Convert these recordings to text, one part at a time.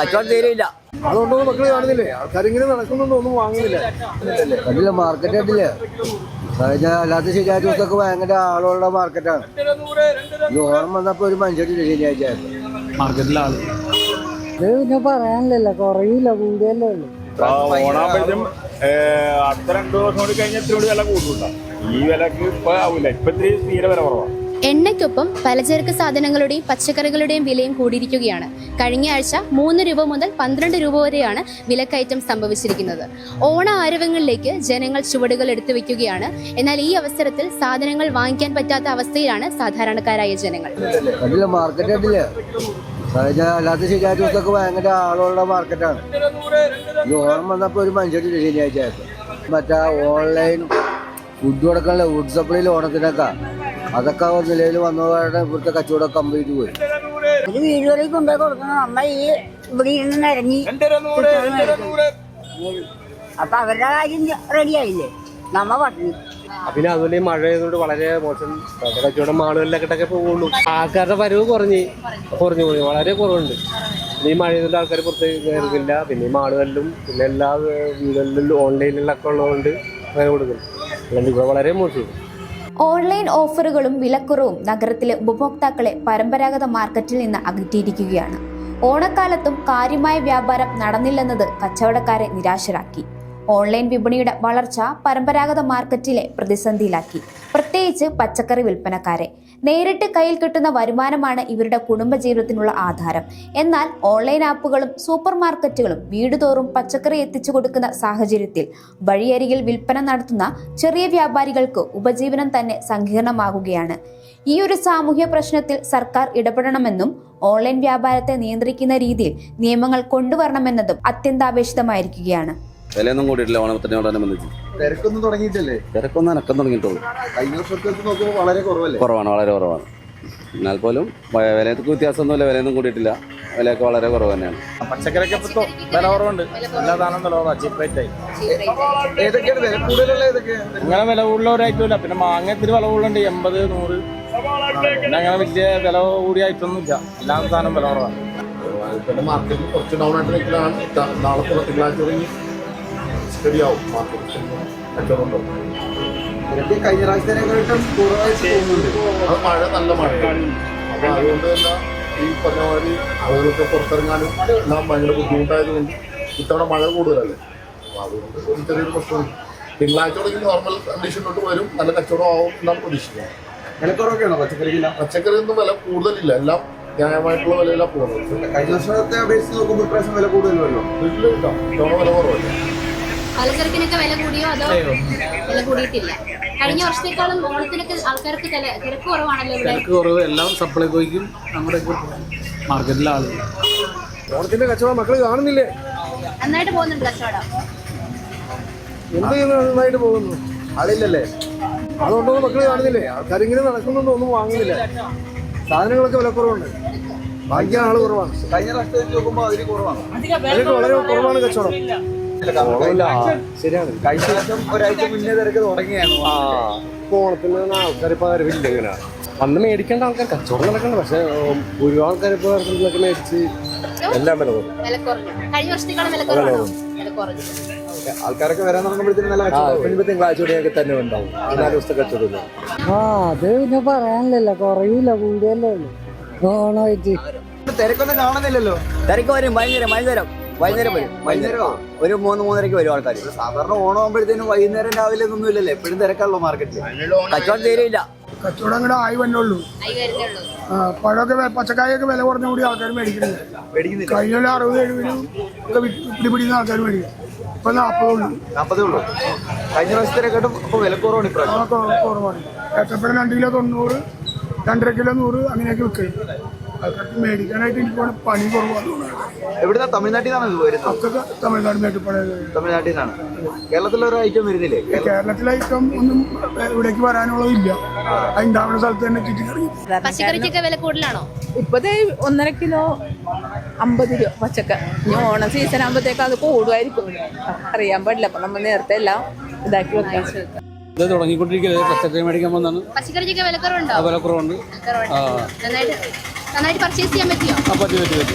കച്ചവടം തീരെയില്ല അതുകൊണ്ടൊന്നും മക്കൾ കാണുന്നില്ലേ ആൾക്കാരിങ്ങനെ നടക്കുന്നൊന്നും ഒന്നും വാങ്ങുന്നില്ല. കണ്ടില്ല മാർക്കറ്റ് കഴിഞ്ഞ അല്ലാത്ത ശനിയാഴ്ച ദിവസമൊക്കെ ഭയങ്കര ആളുള്ള മാർക്കറ്റാണ് ഈ ഓണം വന്നപ്പോ ഒരു മനുഷ്യരില്ല ശനിയാഴ്ച? മാർക്കറ്റിലാണ് ഇത് പിന്നെ പറയാനില്ലല്ലോ കുറയില്ല കൂടിയല്ലേ ഉള്ളൂ. ഓണാകുമ്പോഴത്തേക്കും അടുത്ത രണ്ടു ദിവസം കൂടി കഴിഞ്ഞാൽ ഇത്തിരി കൂടി വില കൂടുതലുണ്ടാവും ഈ വിലക്ക് ഇപ്പൊ ആവില്ല ഇപ്പൊ ഇത്തിരി തീരെ വില കുറവാണ് എണ്ണയ്ക്കൊപ്പം പലചരക്ക് സാധനങ്ങളുടെയും പച്ചക്കറികളുടെയും വിലയും കൂടിയിരിക്കുകയാണ്. കഴിഞ്ഞ ആഴ്ച മൂന്ന് രൂപ മുതൽ പന്ത്രണ്ട് രൂപ വരെയാണ് വിലക്കയറ്റം സംഭവിച്ചിരിക്കുന്നത്. ഓണ ആരവങ്ങളിലേക്ക് ജനങ്ങൾ ചുവടുകൾ എടുത്തു വെക്കുകയാണ് എന്നാൽ ഈ അവസരത്തിൽ സാധനങ്ങൾ വാങ്ങിക്കാൻ പറ്റാത്ത അവസ്ഥയിലാണ് സാധാരണക്കാരായ ജനങ്ങൾ. അല്ലാത്ത മാർക്കറ്റാണ് ഒരു മറ്റേ ഓൺലൈൻ ഫുഡ് കൊടുക്കാനുള്ള ഫുഡ് സപ്ലൈയിൽ ഓണത്തിനൊക്കെ. അതൊക്കെ നിലയിൽ വന്നതോടെ ഇവിടുത്തെ കച്ചവടം കംപ്ലീറ്റ് പോയി. ഒരു വീടുകളിൽ കൊണ്ടുപോയി കൊടുക്കണം. നമ്മ ഈ ഇവിടെ ഇരുന്ന് നിരങ്ങി അപ്പൊ അവരുടെ കാര്യം റെഡി ആയില്ലേ? നമ്മ പട്ടിണി പിന്നെ അതുപോലെ ഈ മഴ ആയതുകൊണ്ട് വളരെ മോശം. കച്ചവടം മാളുകളിലൊക്കെ പോകുള്ളൂ. ആൾക്കാരുടെ വരവ് കുറഞ്ഞ് കുറഞ്ഞു കുറഞ്ഞു വളരെ കുറവുണ്ട്. ഈ മഴ ആയതുകൊണ്ട് ആൾക്കാർ പുറത്തേക്ക് കയറുന്നില്ല. പിന്നെ ഈ മാളുകളിലും പിന്നെ എല്ലാ വീടുകളിലും ഓൺലൈനിലൊക്കെ ഉള്ളതുകൊണ്ട് വരവ് കൊടുക്കും അല്ലെങ്കിൽ ഇവിടെ വളരെ മോശം. ഓൺലൈൻ ഓഫറുകളും വിലക്കുറവും നഗരത്തിലെ ഉപഭോക്താക്കളെ പരമ്പരാഗത മാർക്കറ്റിൽ നിന്ന് അകറ്റിയിരിക്കുകയാണ്. ഓണക്കാലത്തും കാര്യമായ വ്യാപാരം നടന്നില്ലെന്നത് കച്ചവടക്കാരെ നിരാശരാക്കി. ഓൺലൈൻ വിപണിയുടെ വളർച്ച പരമ്പരാഗത മാർക്കറ്റിലെ പ്രതിസന്ധിയിലാക്കി. പ്രത്യേകിച്ച് പച്ചക്കറി വിൽപ്പനക്കാരെ. നേരിട്ട് കയ്യിൽ കിട്ടുന്ന വരുമാനമാണ് ഇവരുടെ കുടുംബജീവിതത്തിനുള്ള ആധാരം. എന്നാൽ ഓൺലൈൻ ആപ്പുകളും സൂപ്പർ മാർക്കറ്റുകളും വീടുതോറും പച്ചക്കറി എത്തിച്ചു കൊടുക്കുന്ന സാഹചര്യത്തിൽ വഴിയരികിൽ വിൽപ്പന നടത്തുന്ന ചെറിയ വ്യാപാരികൾക്ക് ഉപജീവനം തന്നെ സങ്കീർണമാകുകയാണ്. ഈ ഒരു സാമൂഹ്യ പ്രശ്നത്തിൽ സർക്കാർ ഇടപെടണമെന്നും ഓൺലൈൻ വ്യാപാരത്തെ നിയന്ത്രിക്കുന്ന രീതിയിൽ നിയമങ്ങൾ കൊണ്ടുവരണമെന്നതും അത്യന്താപേക്ഷിതമായിരിക്കുകയാണ്. വിലയൊന്നും കൂടിയിട്ടില്ല ഓണത്തിനോടനുബന്ധിച്ച് തിരക്കൊന്നും തുടങ്ങിയിട്ടില്ലേ? തിരക്കൊന്നും അനക്കം തുടങ്ങിയിട്ടുള്ളൂ. കഴിഞ്ഞ വർഷത്തെ വെച്ച് നോക്കുമ്പോൾ വളരെ കുറവല്ലേ? കുറവാണ് വളരെ കുറവാണ്. എന്നാൽ പോലും വ- വിലയ്ക്ക് വ്യത്യാസമൊന്നുമില്ല വിലയൊന്നും കൂടിയിട്ടില്ല. വിലയൊക്കെ വളരെ കുറവ് തന്നെയാണ്. പച്ചക്കറിക്ക് ഇപ്പൊ വില കുറവുണ്ട്. എല്ലാ സാധനം വില കുറവാണ് ചീപ്പ് റേറ്റ് ആയി. ഏതൊക്കെയാണ് വില കൂടുതലുള്ള ഏതൊക്കെയാണ് അങ്ങനെ വില പിന്നെ മാങ്ങ ഇത്തിരി വില കൂടുതലുണ്ട് എൺപത് നൂറ്. പിന്നെ അങ്ങനെ വലിയ വില കൂടിയ ഐറ്റം ഒന്നും ഇല്ല എല്ലാ സാധനം വില കുറവാണ്. പിന്നെ മാർക്കറ്റ് കുറച്ച് ഡൗൺ ആയിട്ട് നിൽക്കുന്നതാണ്. ത- നാളെ തിങ്കളാഴ്ച തുടങ്ങി ശരിയാവും മാർക്കറ്റ് കച്ചവടം കഴിഞ്ഞ പ്രാവശ്യത്തിനെക്കാട്ടും കുറവായിട്ട് അത് മഴ നല്ല മഴയാണ്. അപ്പൊ അതുകൊണ്ട് തന്നെ ഈ പറഞ്ഞ മാതിരി ആളുകളൊക്കെ പുറത്തിറങ്ങാനും എല്ലാം ഭയങ്കര ബുദ്ധിമുട്ടായതുകൊണ്ട് ഇത്തവണ മഴ കൂടുതലല്ലേ? അപ്പൊ അതുകൊണ്ട് ചെറിയൊരു പ്രശ്നമുണ്ട് തിങ്കളാഴ്ച തുടങ്ങി നോർമൽ കണ്ടീഷനിലോട്ട് വരും. നല്ല കച്ചവടം ആവും എന്നാണ് പ്രതീക്ഷിക്കുന്നത്. വിലക്കുറവൊക്കെയാണോ പച്ചക്കറിക്കില്ല പച്ചക്കറി ഒന്നും വില കൂടുതലില്ല. എല്ലാം ന്യായമായിട്ടുള്ള വിലയിലാണ് പോകുന്നത്. കഴിഞ്ഞ വർഷത്തെ അപേക്ഷിച്ച് നോക്കുമ്പോൾ ഇപ്രാവശ്യം വില കൂടുതലല്ലോ വീട്ടിൽ കിട്ടാം ഇത്തവണ വില കുറവല്ല? പലചരക്കിനൊക്കെ വില കൂടിയോ അതോ വില കൂടിയിട്ടില്ല? കഴിഞ്ഞ വർഷത്തേക്കാളും ഓണത്തിനൊക്കെ ആൾക്കാർക്ക് തിര- തിരക്ക് കുറവാണല്ലോ ഇവിടെ? തിരക്ക് കുറവ് എല്ലാം സപ്ലൈകോയ്ക്കും നമ്മുടെ മാർക്കറ്റിലെ ആളുകൾ ഓണത്തിന്റെ കച്ചവടം മക്കൾ കാണുന്നില്ലേ? നന്നായിട്ട് പോകുന്നുണ്ട് കച്ചവടം. എന്ത് ചെയ്യുന്നു നന്നായിട്ട് പോകുന്നു? ആളില്ലല്ലേ? അതുകൊണ്ടൊന്നും മക്കൾ കാണുന്നില്ലേ? ആൾക്കാരിങ്ങനെ നടക്കുന്നുണ്ടോ ഒന്നും വാങ്ങുന്നില്ല. സാധനങ്ങളൊക്കെ വിലക്കുറവുണ്ട് വാങ്ങിക്കാൻ ആൾ കുറവാണ്. കഴിഞ്ഞ പ്രാവശ്യത്തെ നോക്കുമ്പോൾ അതിന് കുറവാണ്. വളരെ കുറവാണ് കച്ചവടം. ശരിയാണ്. ഒരാഴ്ച മുന്നേ തിരക്ക് തുടങ്ങിയാണ്. ആ. ഓണത്തിന് ആൾക്കാർ ഇപ്പൊ അറിവില്ല ഇങ്ങനെ. വന്ന് മേടിക്കേണ്ട ആൾക്കാർ കച്ചവടം നടക്കണ്ട പക്ഷെ ഭൂരിഭാഗം ആൾക്കാർ ഇപ്പൊ ഇതൊക്കെ മേടിച്ച് എല്ലാം വില കുറഞ്ഞു. ആൾക്കാരൊക്കെ വരാൻ തുടങ്ങുമ്പോഴത്തേക്കും നല്ല കച്ചവടം തിങ്കളാഴ്ച കൂടിയൊക്കെ തന്നെ ഉണ്ടാവും. നാല് ദിവസത്തെ കച്ചവടം ആ അത് പിന്നെ പറയാനില്ലല്ലോ. കുറയില്ല കൂടിയല്ലേ ഓണമായിട്ട് തിരക്കൊന്നും കാണുന്നില്ലല്ലോ. തിരക്ക് വരും ഭയങ്കര വൈകുന്നേരം. വൈകുന്നേരം വരും. വൈകുന്നേരം ഒരു മൂന്ന് മൂന്നരക്ക് വരും ആൾക്കാർ സാധാരണ ഓണം ആകുമ്പോഴത്തേനും വൈകുന്നേരം രാവിലെ ഒന്നും ഇല്ലല്ലേ എപ്പോഴും തിരക്കാണല്ലോ മാർക്കറ്റിൽ കച്ചവടം തീരെയില്ല. കച്ചവടം കൂടെ ആയി വന്നുള്ളൂ ആയി വരുന്നേ ആ, പഴമൊക്കെ പച്ചക്കായൊക്കെ വില കുറഞ്ഞ കൂടി ആൾക്കാർ മേടിക്കുന്നില്ല. മേടിക്കുന്നില്ല. കഴിഞ്ഞ അറുപത് എഴുപതിനും ഒക്കെ വിറ്റ് പിടി പിടിക്കുന്ന ആൾക്കാർ മേടിക്കും. ഇപ്പൊ നാൽപ്പതേ ഉള്ളൂ. നാൽപ്പതേ ഉള്ളൂ. കഴിഞ്ഞ പ്രാവശ്യത്തിനെക്കാട്ടും ഇപ്പൊ വിലക്കുറവാണ് ഇപ്രാവശ്യം. അതൊക്കെ കുറവാണ്. ഏത്തപ്പഴം രണ്ട് കിലോ തൊണ്ണൂറ് രണ്ടര കിലോ നൂറ് അങ്ങനെയൊക്കെ വിൽക്കും ആൾക്കാർക്ക് മേടിക്കാനായിട്ട് എനിക്ക് ഇവിടെ പണി കുറവാണ്. എവിടുന്ന? തമിഴ്നാട്ടിൽ നിന്നാണ് ഇത് വരുന്നത്? ഒക്കെ തമിഴ്നാട് തമിഴ്നാട്ടിൽ നിന്നാണ്. കേരളത്തിലെ ഒരു ഐറ്റം വരുന്നില്ലേ? കേരളത്തിലെ ഐറ്റം ഒന്നും ഇവിടേക്ക് വരാനുള്ളതില്ല അതുണ്ടാവുന്ന സ്ഥലത്ത് തന്നെ ചുറ്റിക്കറങ്ങി പച്ചക്കറിക്കൊക്കെ വില കൂടുതലാണോ? ഇപ്പതേ ഒന്നര കിലോ അമ്പത് രൂപ പച്ചക്ക. ഇനി ഓണ സീസൺ ആകുമ്പോഴത്തേക്ക് അത് കൂടുമായിരിക്കും. അറിയാൻ പാടില്ല. അപ്പൊ നമ്മൾ നേരത്തെ എല്ലാം ഇതാക്കി വെക്കാം. ഇത് തുടങ്ങിക്കൊണ്ടിരിക്കുന്നത് പച്ചക്കറി മേടിക്കാൻ വന്നാണ്. പച്ചക്കറിക്കൊക്കെ വില കുറവുണ്ടോ ആ വില കുറവുണ്ട് കുറവുണ്ട്. നന്നായിട്ട് നന്നായിട്ട് പർച്ചേസ് ചെയ്യാൻ പറ്റിയോ? ആ പറ്റി പറ്റി പറ്റി.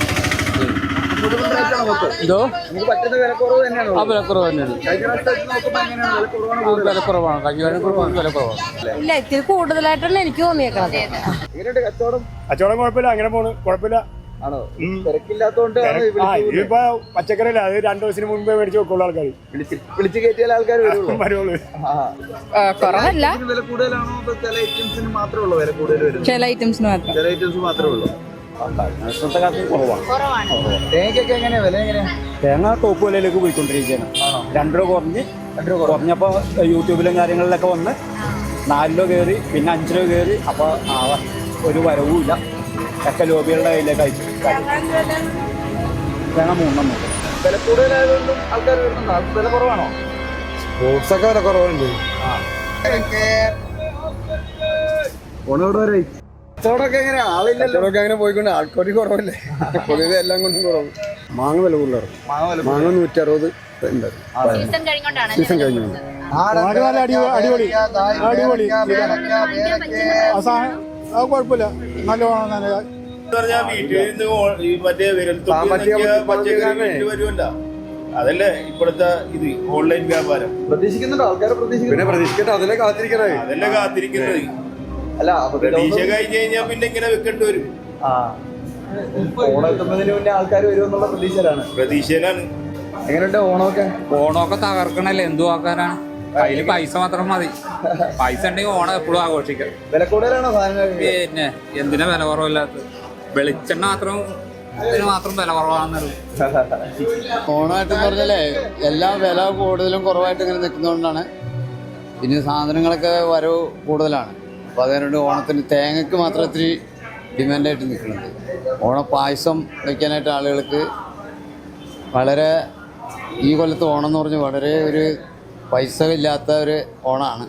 നമുക്ക് എന്തോ? നമുക്ക് പറ്റുന്ന വിലക്കുറവ് തന്നെയാണോ ആ വിലക്കുറവ് തന്നെയാണ്. കഴിഞ്ഞ പ്രാവശ്യത്തെ വെച്ച് നോക്കുമ്പോൾ എങ്ങനെയാണ്? വിലക്കുറവാണ് കഴിഞ്ഞ കുറവാണ് വിലക്കുറവാണ്. ഇല്ല ഇത്തിരി കൂടുതലായിട്ടാണ് എനിക്ക് തോന്നിയേക്കണത്. കച്ചവടം? കച്ചവടം കുഴപ്പമില്ല അങ്ങനെ പോണ്. കുഴപ്പമില്ല. ആണോ? തിരക്കില്ലാത്തോണ്ട് ആ ഇതിപ്പോ പച്ചക്കറിയല്ല? അത് രണ്ടു ദിവസത്തിന് മുമ്പേ മേടിച്ചു വെക്കുള്ളൂ ആൾക്കാർ വിളിച്ചു കയറ്റിയാൽ ആൾക്കാർ വരുള്ളൂ. കുറവല്ല. ഇതിന് വില കൂടുതലാണോ ചില ഐറ്റംസിന് മാത്രമേ ഉള്ളൂ വില കൂടുതൽ ചില ഐറ്റംസിന് മാത്രം. ചില ഐറ്റംസ് മാത്രമേ ഉള്ളൂ. തേങ്ങ ടോപ്പ് വിലയിലേക്ക് പോയിക്കൊണ്ടിരിക്കുകയാണ്. രണ്ട് രൂപ കുറഞ്ഞ് കുറഞ്ഞപ്പോൾ യൂട്യൂബിലും കാര്യങ്ങളിലൊക്കെ വന്ന് നാല് രൂപ കയറി പിന്നെ അഞ്ച് രൂപ കയറി അപ്പോൾ ഒരു വരവുമില്ല. ഒക്കെ ലോബികളുടെ കയ്യിലേക്ക് അയച്ചു. തേങ്ങ മൂന്നെണ്ണം. വില കൂടുതലായതുകൊണ്ടും ആൾക്കാർ വരുന്നുണ്ടോ? വില കുറവാണോ? ഫ്രൂട്ട്സ് ഒക്കെ വില കുറവുണ്ട്. കച്ചവടമൊക്കെ എങ്ങനെയാ? ആളില്ലല്ലോ. അങ്ങനെ പോയിക്കൊണ്ട് ആൾക്കാർ കുറവല്ലേ? പൊതുവെ എല്ലാം കൊണ്ടും കുറവ്. മാങ്ങ വില കൂടുതലാണ്. മാങ്ങ വില മാങ്ങ നൂറ്റി അറുപത് സീസൺ കഴിഞ്ഞു അടിപൊളി അടിപൊളി. അത് കുഴപ്പമില്ല. നല്ലോണം തന്നെ. അതല്ലേ ഇപ്പോഴത്തെ ഇത് ഓൺലൈൻ വ്യാപാരം. പ്രതീക്ഷിക്കുന്നുണ്ടോ ആൾക്കാരെ പ്രതീക്ഷിക്കുന്നു പിന്നെ പ്രതീക്ഷിക്കട്ടെ അതല്ലേ കാത്തിരിക്കണേ. അതല്ലേ കാത്തിരിക്കുന്നത്. അല്ല പ്രതീക്ഷ കഴിഞ്ഞു കഴിഞ്ഞാൽ പിന്നെ ഇങ്ങനെ വെക്കേണ്ടി വരും. ആ. ഓണം എത്തുന്നതിന് മുന്നേ ആൾക്കാർ വരുമെന്നുള്ള പ്രതീക്ഷയിലാണ്. പ്രതീക്ഷയിലാണ്. എങ്ങനെയുണ്ട് ഓണമൊക്കെ? ഓണമൊക്കെ തകർക്കണല്ലേ എന്തു ആക്കാനാണ് കയ്യിൽ പൈസ മാത്രം മതി. പൈസ ഉണ്ടെങ്കിൽ ഓണം എപ്പോഴും ആഘോഷിക്കാം. വില കൂടുതലാണോ സാധനങ്ങൾ പിന്നെ എന്തിനാ വില കുറവില്ലാത്തത്? വെളിച്ചെണ്ണ മാത്രം ഇതിന് മാത്രം വില കുറവാണെന്നുള്ളൂ ഓണമായിട്ട് പറഞ്ഞാലേ എല്ലാ വില കൂടുതലും കുറവായിട്ട് ഇങ്ങനെ നിൽക്കുന്നതുകൊണ്ടാണ്. ഇനി സാധനങ്ങളൊക്കെ വരവ് കൂടുതലാണ്. അപ്പോൾ അതുകൊണ്ട് ഓണത്തിന് തേങ്ങക്ക് മാത്രം ഇത്തിരി ഡിമാൻഡായിട്ട് നിൽക്കുന്നത് ഓണപ്പായസം വയ്ക്കാനായിട്ട് ആളുകൾക്ക് വളരെ ഈ കൊല്ലത്ത് ഓണം എന്ന് പറഞ്ഞ് വളരെ ഒരു പൈസ ഇല്ലാത്ത ഒരു ഓണമാണ്